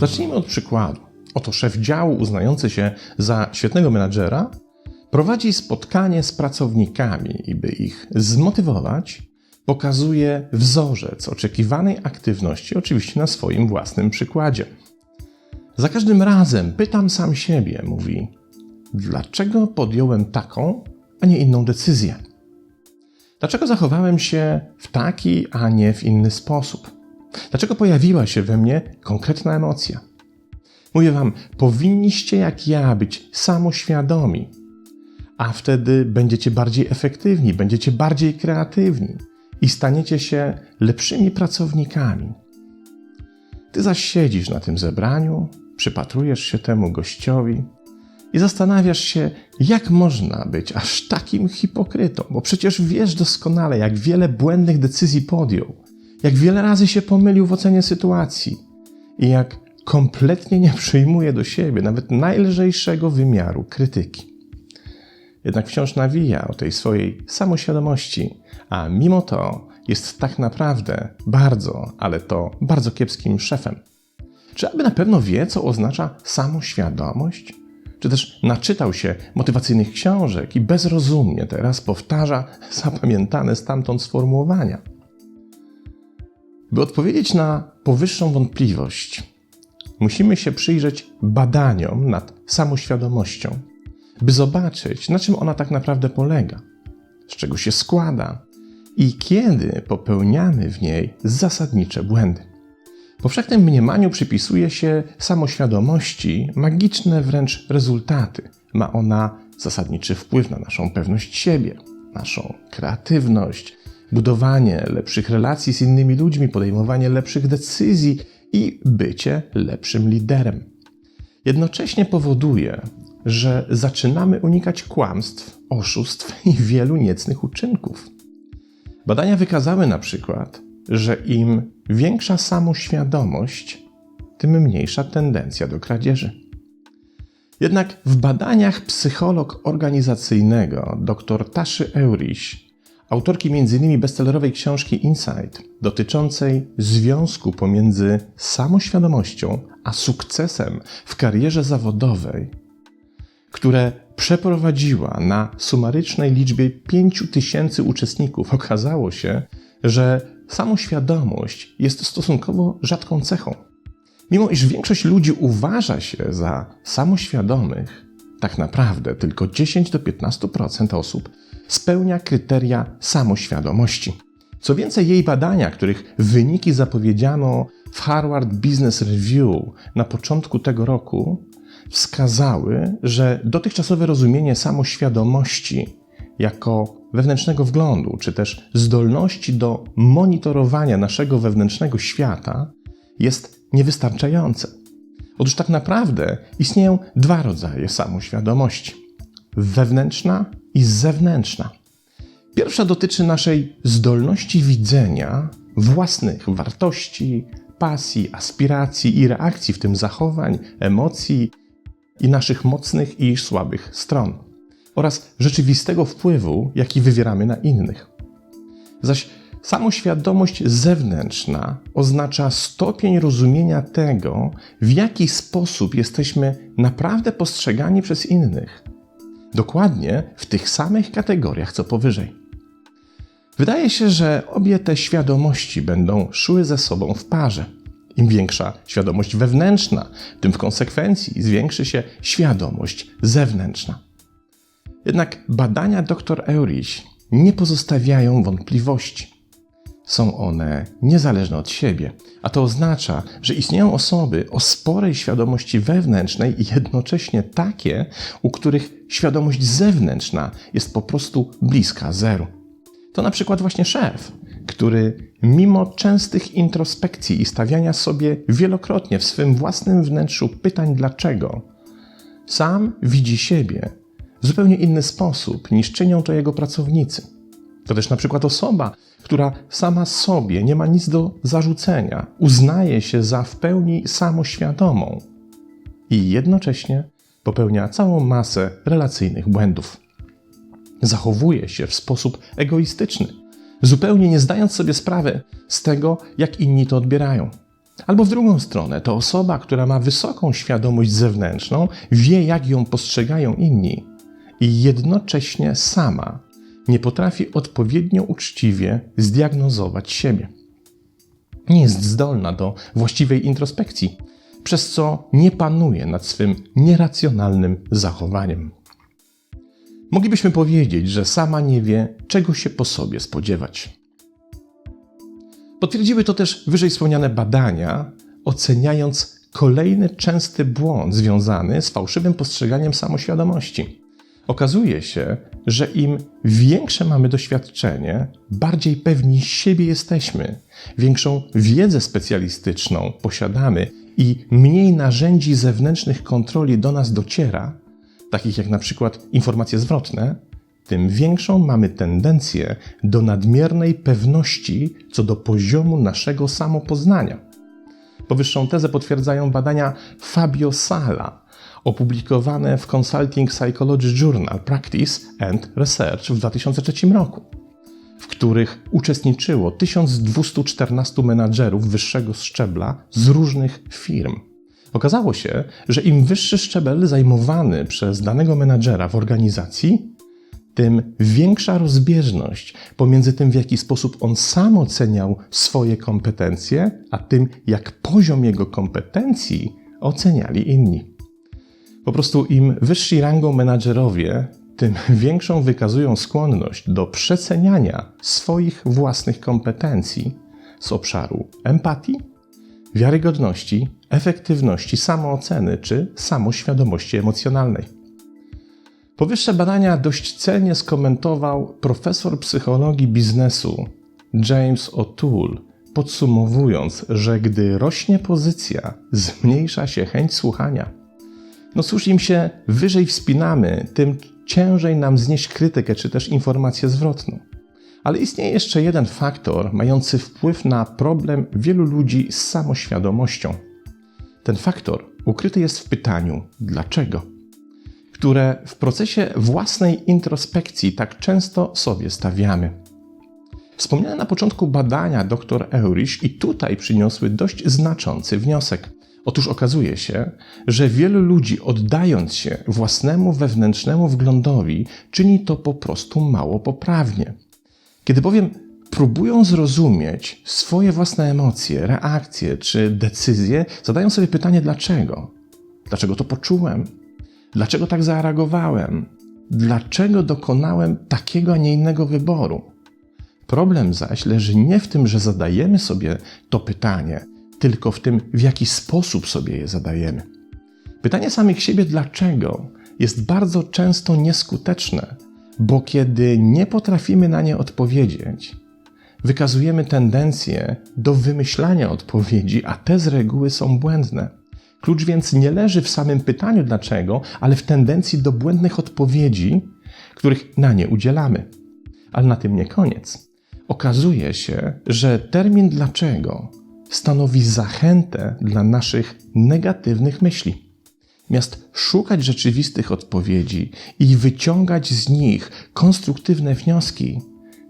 Zacznijmy od przykładu. Oto szef działu uznający się za świetnego menadżera prowadzi spotkanie z pracownikami i by ich zmotywować, pokazuje wzorzec oczekiwanej aktywności, oczywiście na swoim własnym przykładzie. Za każdym razem pytam sam siebie, mówi, dlaczego podjąłem taką, a nie inną decyzję? Dlaczego zachowałem się w taki, a nie w inny sposób? Dlaczego pojawiła się we mnie konkretna emocja? Mówię wam, powinniście jak ja być samoświadomi, a wtedy będziecie bardziej efektywni, będziecie bardziej kreatywni i staniecie się lepszymi pracownikami. Ty zaś siedzisz na tym zebraniu, przypatrujesz się temu gościowi i zastanawiasz się, jak można być aż takim hipokrytą, bo przecież wiesz doskonale, jak wiele błędnych decyzji podjął, jak wiele razy się pomylił w ocenie sytuacji i jak kompletnie nie przyjmuje do siebie nawet najlżejszego wymiaru krytyki. Jednak wciąż nawija o tej swojej samoświadomości, a mimo to jest tak naprawdę bardzo, ale to bardzo kiepskim szefem. Czy aby na pewno wie, co oznacza samoświadomość? Czy też naczytał się motywacyjnych książek i bezrozumnie teraz powtarza zapamiętane stamtąd sformułowania? By odpowiedzieć na powyższą wątpliwość, musimy się przyjrzeć badaniom nad samoświadomością, by zobaczyć, na czym ona tak naprawdę polega, z czego się składa i kiedy popełniamy w niej zasadnicze błędy. Powszechnym mniemaniu przypisuje się samoświadomości magiczne wręcz rezultaty. Ma ona zasadniczy wpływ na naszą pewność siebie, naszą kreatywność, budowanie lepszych relacji z innymi ludźmi, podejmowanie lepszych decyzji i bycie lepszym liderem. Jednocześnie powoduje, że zaczynamy unikać kłamstw, oszustw i wielu niecnych uczynków. Badania wykazały na przykład, że im większa samoświadomość, tym mniejsza tendencja do kradzieży. Jednak w badaniach psycholog organizacyjnego dr Taszy Euriś, autorki m.in. bestsellerowej książki Insight dotyczącej związku pomiędzy samoświadomością a sukcesem w karierze zawodowej, które przeprowadziła na sumarycznej liczbie 5000 uczestników, okazało się, że samoświadomość jest stosunkowo rzadką cechą. Mimo iż większość ludzi uważa się za samoświadomych, tak naprawdę tylko 10 do 15% osób spełnia kryteria samoświadomości. Co więcej, jej badania, których wyniki zapowiedziano w Harvard Business Review na początku tego roku, wskazały, że dotychczasowe rozumienie samoświadomości jako wewnętrznego wglądu, czy też zdolności do monitorowania naszego wewnętrznego świata jest niewystarczające. Otóż tak naprawdę istnieją dwa rodzaje samoświadomości: wewnętrzna i zewnętrzna. Pierwsza dotyczy naszej zdolności widzenia własnych wartości, pasji, aspiracji i reakcji, w tym zachowań, emocji i naszych mocnych i słabych stron oraz rzeczywistego wpływu, jaki wywieramy na innych. Zaś samoświadomość zewnętrzna oznacza stopień rozumienia tego, w jaki sposób jesteśmy naprawdę postrzegani przez innych. Dokładnie w tych samych kategoriach co powyżej. Wydaje się, że obie te świadomości będą szły ze sobą w parze. Im większa świadomość wewnętrzna, tym w konsekwencji zwiększy się świadomość zewnętrzna. Jednak badania dr Eurich nie pozostawiają wątpliwości. Są one niezależne od siebie, a to oznacza, że istnieją osoby o sporej świadomości wewnętrznej i jednocześnie takie, u których świadomość zewnętrzna jest po prostu bliska zeru. To na przykład właśnie szef, który mimo częstych introspekcji i stawiania sobie wielokrotnie w swym własnym wnętrzu pytań dlaczego, sam widzi siebie w zupełnie inny sposób niż czynią to jego pracownicy. To też na przykład osoba, która sama sobie nie ma nic do zarzucenia, uznaje się za w pełni samoświadomą i jednocześnie popełnia całą masę relacyjnych błędów. Zachowuje się w sposób egoistyczny, zupełnie nie zdając sobie sprawy z tego, jak inni to odbierają. Albo w drugą stronę, to osoba, która ma wysoką świadomość zewnętrzną, wie, jak ją postrzegają inni i jednocześnie sama nie potrafi odpowiednio uczciwie zdiagnozować siebie. Nie jest zdolna do właściwej introspekcji, przez co nie panuje nad swym nieracjonalnym zachowaniem. Moglibyśmy powiedzieć, że sama nie wie, czego się po sobie spodziewać. Potwierdziły to też wyżej wspomniane badania, oceniając kolejny częsty błąd związany z fałszywym postrzeganiem samoświadomości. Okazuje się, że im większe mamy doświadczenie, bardziej pewni siebie jesteśmy, większą wiedzę specjalistyczną posiadamy i mniej narzędzi zewnętrznych kontroli do nas dociera, takich jak na przykład informacje zwrotne, tym większą mamy tendencję do nadmiernej pewności co do poziomu naszego samopoznania. Powyższą tezę potwierdzają badania Fabio Sala, opublikowane w Consulting Psychology Journal Practice and Research w 2003 roku, w których uczestniczyło 1214 menadżerów wyższego szczebla z różnych firm. Okazało się, że im wyższy szczebel zajmowany przez danego menadżera w organizacji, tym większa rozbieżność pomiędzy tym, w jaki sposób on sam oceniał swoje kompetencje, a tym, jak poziom jego kompetencji oceniali inni. Po prostu im wyżsi rangą menadżerowie, tym większą wykazują skłonność do przeceniania swoich własnych kompetencji z obszaru empatii, wiarygodności, efektywności, samooceny czy samoświadomości emocjonalnej. Powyższe badania dość celnie skomentował profesor psychologii biznesu James O'Toole, podsumowując, że gdy rośnie pozycja, zmniejsza się chęć słuchania. No cóż, im się wyżej wspinamy, tym ciężej nam znieść krytykę czy też informację zwrotną. Ale istnieje jeszcze jeden faktor mający wpływ na problem wielu ludzi z samoświadomością. Ten faktor ukryty jest w pytaniu dlaczego, które w procesie własnej introspekcji tak często sobie stawiamy. Wspomniane na początku badania dr Eurich i tutaj przyniosły dość znaczący wniosek. Otóż okazuje się, że wielu ludzi oddając się własnemu wewnętrznemu wglądowi, czyni to po prostu mało poprawnie. Kiedy bowiem próbują zrozumieć swoje własne emocje, reakcje czy decyzje, zadają sobie pytanie dlaczego? Dlaczego to poczułem? Dlaczego tak zareagowałem? Dlaczego dokonałem takiego, a nie innego wyboru? Problem zaś leży nie w tym, że zadajemy sobie to pytanie, tylko w tym, w jaki sposób sobie je zadajemy. Pytanie samych siebie dlaczego jest bardzo często nieskuteczne, bo kiedy nie potrafimy na nie odpowiedzieć, wykazujemy tendencję do wymyślania odpowiedzi, a te z reguły są błędne. Klucz więc nie leży w samym pytaniu dlaczego, ale w tendencji do błędnych odpowiedzi, których na nie udzielamy. Ale na tym nie koniec. Okazuje się, że termin dlaczego stanowi zachętę dla naszych negatywnych myśli. Miast szukać rzeczywistych odpowiedzi i wyciągać z nich konstruktywne wnioski,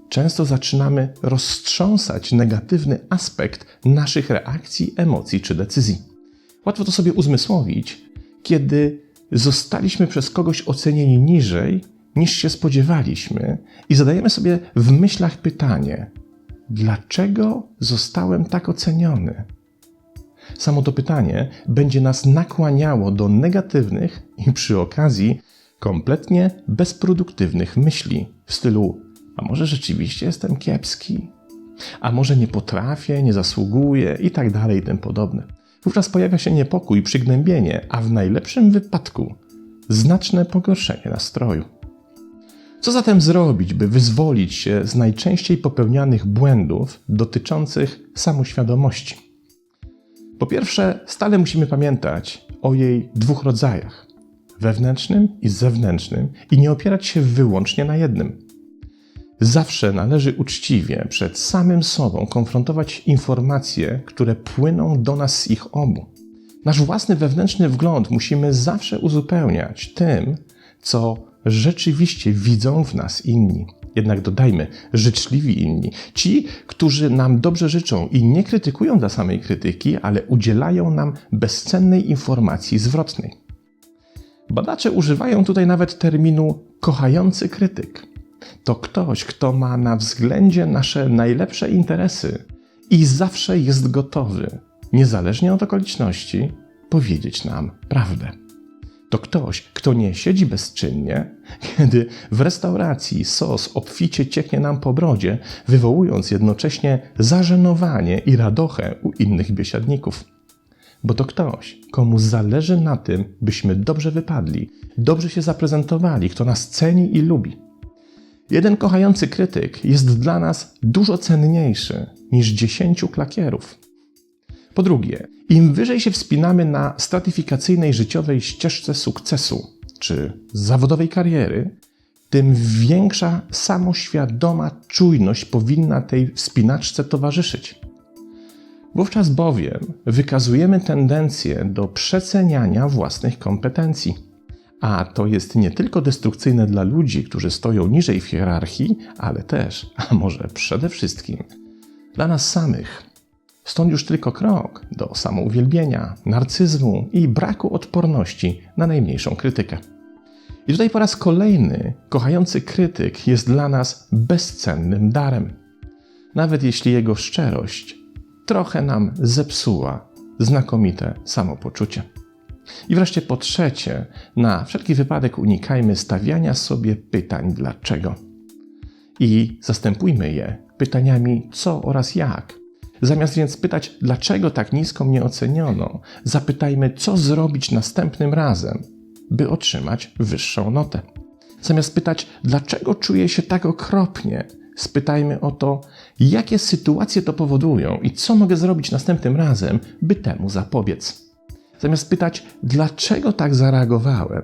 często zaczynamy roztrząsać negatywny aspekt naszych reakcji, emocji czy decyzji. Łatwo to sobie uzmysłowić, kiedy zostaliśmy przez kogoś ocenieni niżej niż się spodziewaliśmy i zadajemy sobie w myślach pytanie: dlaczego zostałem tak oceniony? Samo to pytanie będzie nas nakłaniało do negatywnych i przy okazji kompletnie bezproduktywnych myśli w stylu: A może rzeczywiście jestem kiepski? A może nie potrafię, nie zasługuję i tak dalej i tym podobne. Wówczas pojawia się niepokój, przygnębienie, a w najlepszym wypadku znaczne pogorszenie nastroju. Co zatem zrobić, by wyzwolić się z najczęściej popełnianych błędów dotyczących samoświadomości? Po pierwsze, stale musimy pamiętać o jej dwóch rodzajach wewnętrznym i zewnętrznym i nie opierać się wyłącznie na jednym. Zawsze należy uczciwie przed samym sobą konfrontować informacje, które płyną do nas z ich obu. Nasz własny wewnętrzny wgląd musimy zawsze uzupełniać tym, co rzeczywiście widzą w nas inni. Jednak dodajmy, życzliwi inni. Ci, którzy nam dobrze życzą i nie krytykują dla samej krytyki, ale udzielają nam bezcennej informacji zwrotnej. Badacze używają tutaj nawet terminu kochający krytyk. To ktoś, kto ma na względzie nasze najlepsze interesy i zawsze jest gotowy, niezależnie od okoliczności, powiedzieć nam prawdę. To ktoś, kto nie siedzi bezczynnie, kiedy w restauracji sos obficie cieknie nam po brodzie, wywołując jednocześnie zażenowanie i radochę u innych biesiadników. Bo to ktoś, komu zależy na tym, byśmy dobrze wypadli, dobrze się zaprezentowali, kto nas ceni i lubi. Jeden kochający krytyk jest dla nas dużo cenniejszy niż dziesięciu klakierów. Po drugie, im wyżej się wspinamy na stratyfikacyjnej życiowej ścieżce sukcesu czy zawodowej kariery, tym większa samoświadoma czujność powinna tej wspinaczce towarzyszyć. Wówczas bowiem wykazujemy tendencję do przeceniania własnych kompetencji. A to jest nie tylko destrukcyjne dla ludzi, którzy stoją niżej w hierarchii, ale też, a może przede wszystkim, dla nas samych. Stąd już tylko krok do samouwielbienia, narcyzmu i braku odporności na najmniejszą krytykę. I tutaj po raz kolejny kochający krytyk jest dla nas bezcennym darem. Nawet jeśli jego szczerość trochę nam zepsuła znakomite samopoczucie. I wreszcie po trzecie, na wszelki wypadek unikajmy stawiania sobie pytań dlaczego. I zastępujmy je pytaniami co oraz jak. Zamiast więc pytać, dlaczego tak nisko mnie oceniono, zapytajmy, co zrobić następnym razem, by otrzymać wyższą notę. Zamiast pytać, dlaczego czuję się tak okropnie, spytajmy o to, jakie sytuacje to powodują i co mogę zrobić następnym razem, by temu zapobiec. Zamiast pytać, dlaczego tak zareagowałem,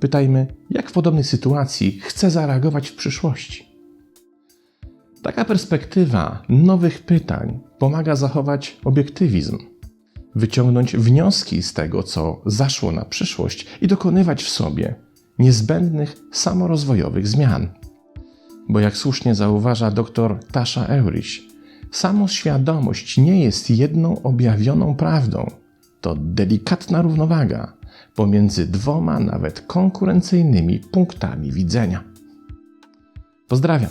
pytajmy, jak w podobnej sytuacji chcę zareagować w przyszłości. Taka perspektywa nowych pytań pomaga zachować obiektywizm, wyciągnąć wnioski z tego, co zaszło na przyszłość i dokonywać w sobie niezbędnych samorozwojowych zmian. Bo jak słusznie zauważa dr Tasha Eurich, samoświadomość nie jest jedną objawioną prawdą. To delikatna równowaga pomiędzy dwoma nawet konkurencyjnymi punktami widzenia. Pozdrawiam.